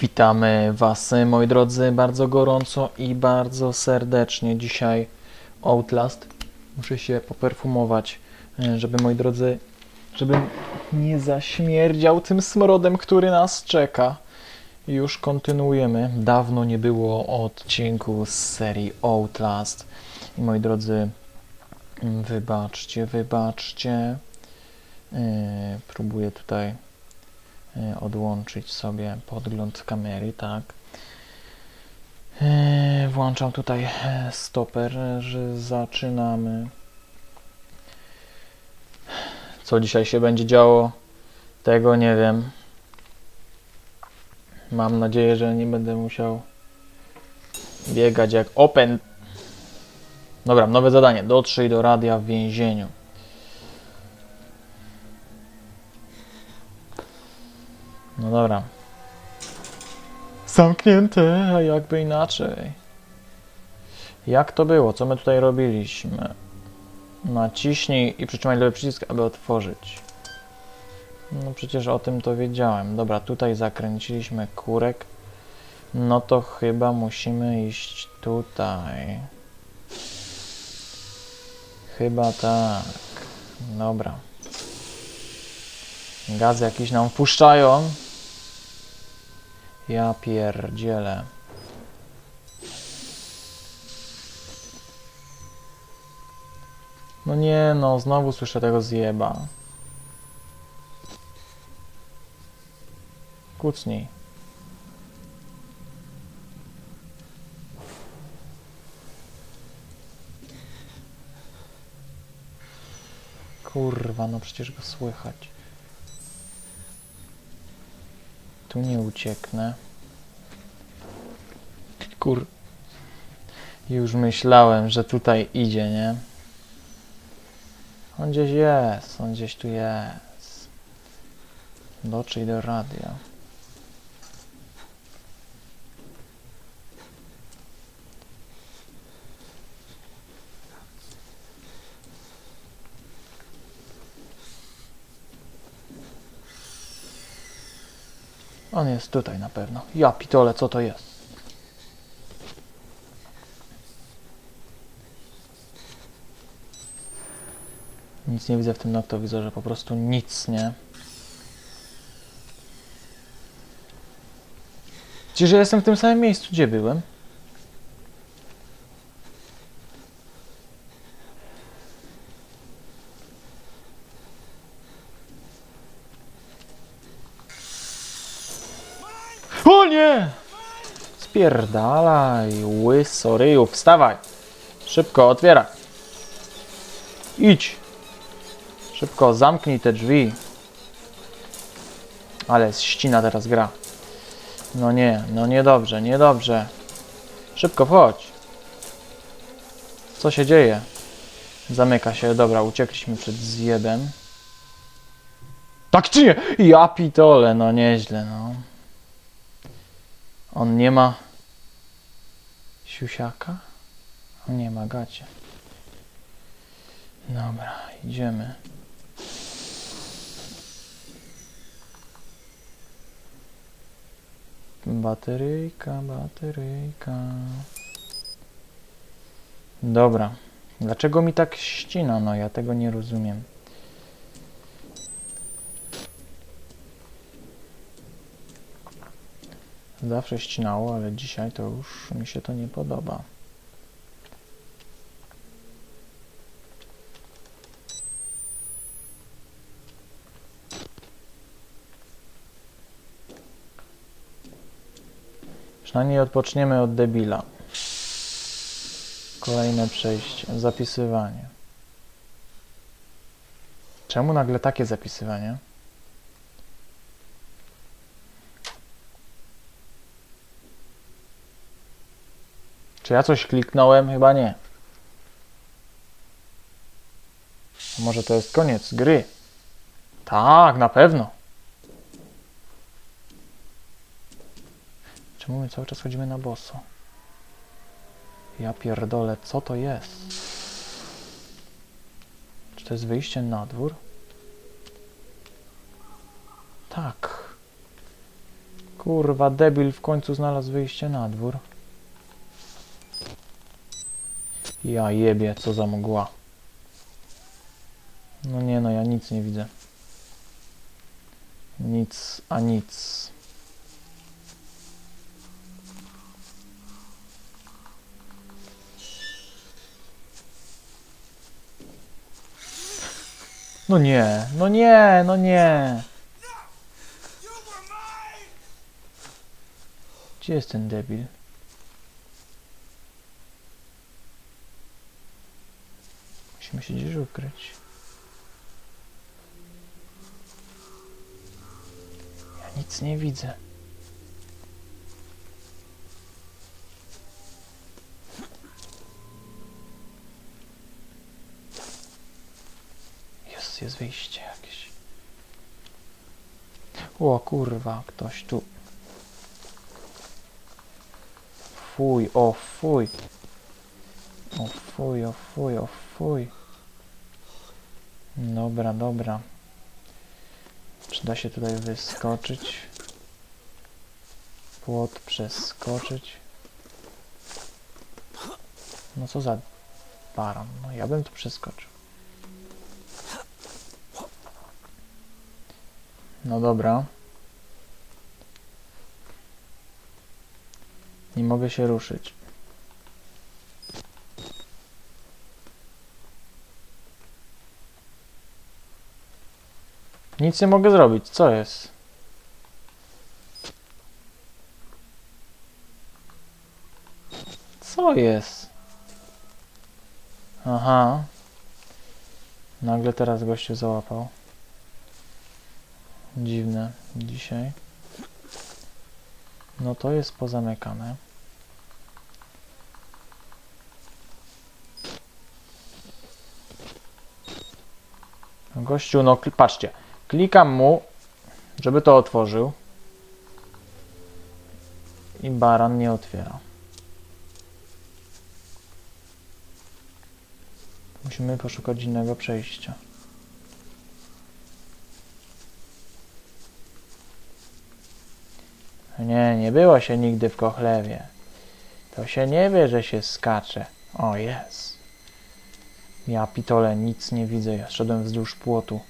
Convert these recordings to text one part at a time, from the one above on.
Witamy Was, moi drodzy, bardzo gorąco i bardzo serdecznie. Dzisiaj Outlast. Muszę się poperfumować, e, żeby, moi drodzy, żebym nie zaśmierdział tym smrodem, który nas czeka. Już kontynuujemy. Dawno nie było odcinku z serii Outlast. I moi drodzy, mm, wybaczcie, wybaczcie. Yy, próbuję tutaj odłączyć sobie podgląd kamery, tak. Yy, włączam tutaj e, stoper, e, że zaczynamy. Co dzisiaj się będzie działo, tego nie wiem. Mam nadzieję, że nie będę musiał biegać jak open. Dobra, nowe zadanie. Dotrzyj do radia w więzieniu. No dobra. Zamknięte, a jakby inaczej. Jak to było? Co my tutaj robiliśmy? Naciśnij i przytrzymaj lewy przycisk, aby otworzyć. No przecież o tym to wiedziałem. Dobra, tutaj zakręciliśmy kurek. No to chyba musimy iść tutaj. Chyba tak. Dobra. Gaz jakiś nam wpuszczają. Ja pierdzielę. No nie no, znowu słyszę tego zjeba. Kucnij. Kurwa, no przecież go słychać. Tu nie ucieknę. Kur... Już myślałem, że tutaj idzie, nie? On gdzieś jest, on gdzieś tu jest. Dotrzyj do radia. On jest tutaj na pewno. Ja pitole, co to jest? Nic nie widzę w tym noktowizorze, po prostu nic, nie? Czy że jestem w tym samym miejscu, gdzie byłem? O nie! Spierdalaj, łysoryju, wstawaj! Szybko, otwieraj! Idź! Szybko, zamknij te drzwi. Ale ścina teraz gra. No nie, no niedobrze, niedobrze. Szybko, wchodź. Co się dzieje? Zamyka się, dobra, uciekliśmy przed zjebem. Tak czy nie? Ja pitole, no nieźle, no. On nie ma siusiaka? Nie ma gacie. Dobra, idziemy. Bateryjka, bateryjka. Dobra. Dlaczego mi tak ścina? No ja tego nie rozumiem. Zawsze ścinało, ale dzisiaj to już mi się to nie podoba. Przynajmniej odpoczniemy od debila. Kolejne przejście. Zapisywanie. Czemu nagle takie zapisywanie? Czy ja coś kliknąłem? Chyba nie. Może to jest koniec gry? Tak, na pewno. Czemu my cały czas chodzimy na boso? Ja pierdolę, co to jest? Czy to jest wyjście na dwór? Tak. Kurwa, debil w końcu znalazł wyjście na dwór. Ja jebie, co za mgła. No nie no, ja nic nie widzę. Nic, a nic. No nie, no nie, no nie. Gdzie jest ten debil? Musimy się gdzieś ukryć. Ja nic nie widzę. Jest, jest wyjście jakieś. O kurwa, ktoś tu. Fuj, o fuj. O fuj, o fuj, o fuj. Dobra, dobra. Czy da się tutaj wyskoczyć? Płot przeskoczyć. No co za baron. No ja bym tu przeskoczył. No dobra. Nie mogę się ruszyć. Nic nie mogę zrobić. Co jest? Co jest? Aha. Nagle teraz gościu załapał. Dziwne dzisiaj. No to jest pozamykane. Gościu, no patrzcie. Klikam mu, żeby to otworzył. I baran nie otwiera. Musimy poszukać innego przejścia. Nie, nie było się nigdy w Kochlewie. To się nie wie, że się skacze. O, jest. Ja pitole, nic nie widzę. Ja szedłem wzdłuż płotu.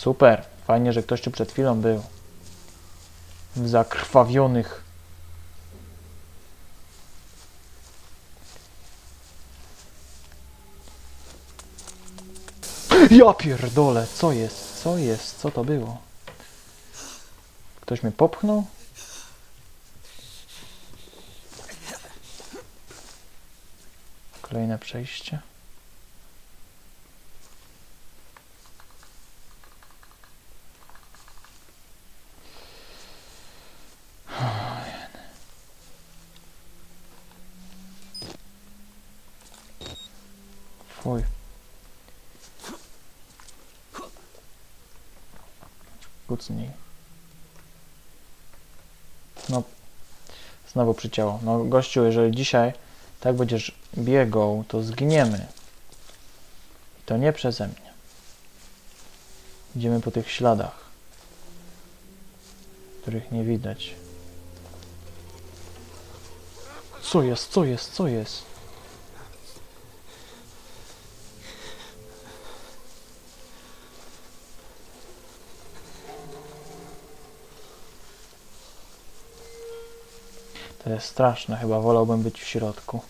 Super. Fajnie, że ktoś tu przed chwilą był. W zakrwawionych. Ja pierdolę, co jest? Co jest? Co to było? Ktoś mnie popchnął? Kolejne przejście. Fuj. Kucnij. No, znowu przycięło. No, gościu, jeżeli dzisiaj tak będziesz biegał, to zginiemy. I to nie przeze mnie. Idziemy po tych śladach, których nie widać. Co jest, co jest, co jest? To jest straszne, chyba wolałbym być w środku.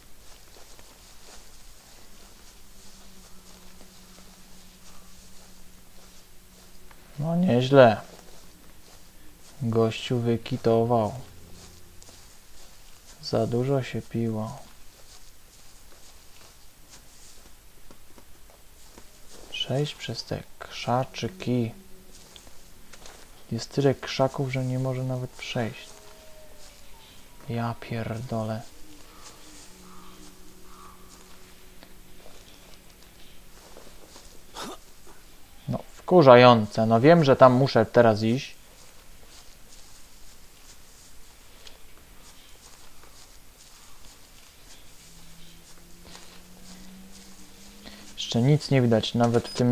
No nieźle. Gościu wykitował. Za dużo się piło. Przejść przez te krzaczyki. Jest tyle krzaków, że nie może nawet przejść. Ja pierdolę. No, wkurzające. No wiem, że tam muszę teraz iść. Jeszcze nic nie widać, nawet w tym